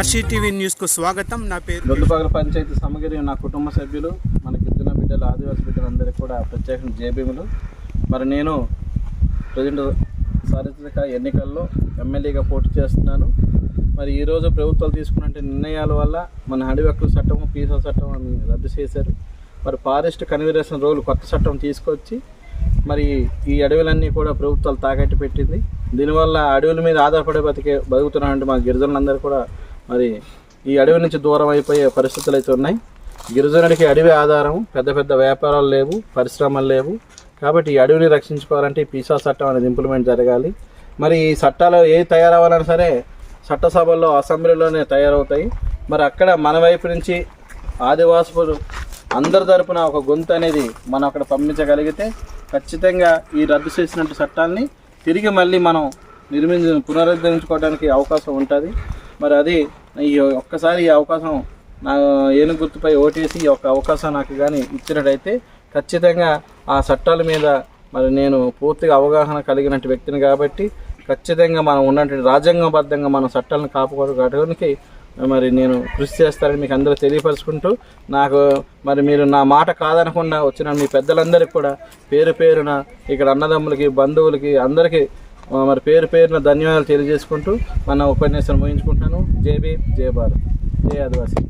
RCTV న్యూస్కు స్వాగతం. నా పేరు దొడ్డుపగల పంచాయతీ సమగిరి నా కుటుంబ సభ్యులు మన గిరిజన బిడ్డలు ఆదివాసీ బిడ్డలందరికీ కూడా ప్రత్యేకంగా జేబీములు. మరి నేను ప్రజెంట్ సార్వత్రిక ఎన్నికల్లో ఎమ్మెల్యేగా పోటీ చేస్తున్నాను. మరి ఈరోజు ప్రభుత్వాలు తీసుకున్న నిర్ణయాల వల్ల మన అడవి హక్కుల చట్టం పీసా చట్టం అని రద్దు చేశారు. మరి ఫారెస్ట్ కన్వర్జేషన్ రోజులు కొత్త చట్టం తీసుకొచ్చి మరి ఈ అడవులన్నీ కూడా ప్రభుత్వాలు తాకట్టు పెట్టింది. దీనివల్ల అడవుల మీద ఆధారపడే బతికే బతుకుతున్నారంటే మా గిరిజనులందరూ కూడా మరి ఈ అడవి నుంచి దూరం అయిపోయే పరిస్థితులు అయితే ఉన్నాయి. గిరిజనుడికి అడవి ఆధారం పెద్ద పెద్ద వ్యాపారాలు లేవు పరిశ్రమలు లేవు. కాబట్టి ఈ అడవిని రక్షించుకోవాలంటే పీసా చట్టం అనేది ఇంప్లిమెంట్ జరగాలి. మరి ఈ చట్టాలు ఏ తయారవ్వాలన్నా సరే చట్టసభల్లో అసెంబ్లీలోనే తయారవుతాయి. మరి అక్కడ మన వైపు నుంచి ఆదివాసులు అందరి తరపున ఒక గొంతు అనేది మనం అక్కడ పంపించగలిగితే ఖచ్చితంగా ఈ రద్దు చేసినట్టు చట్టాన్ని తిరిగి మళ్ళీ మనం నిర్మించ పునరుద్ధరించుకోవడానికి అవకాశం ఉంటుంది. మరి అది ఈ ఒక్కసారి ఈ అవకాశం నా ఏనుగు గుర్తుపై ఓటేసి ఈ యొక్క అవకాశం నాకు కానీ ఇచ్చినట్టయితే ఖచ్చితంగా ఆ చట్టాల మీద మరి నేను పూర్తిగా అవగాహన కలిగినట్టు వ్యక్తిని కాబట్టి ఖచ్చితంగా మనం ఉన్నటువంటి రాజ్యాంగబద్ధంగా మన చట్టాలను కాపాడుకోవడానికి మరి నేను కృషి చేస్తానని మీకు అందరూ తెలియపరుచుకుంటూ నాకు మరి మీరు నా మాట కాదనకుండా వచ్చిన మీ పెద్దలందరికీ కూడా పేరు పేరున ఇక్కడ అన్నదమ్ములకి బంధువులకి అందరికీ మరి పేరు పేరున ధన్యవాదాలు తెలియజేసుకుంటూ మన ఉపన్యాసం ముగించుకుంటాను. జై జయ జై భారత్. జయ ఆదివాసీ.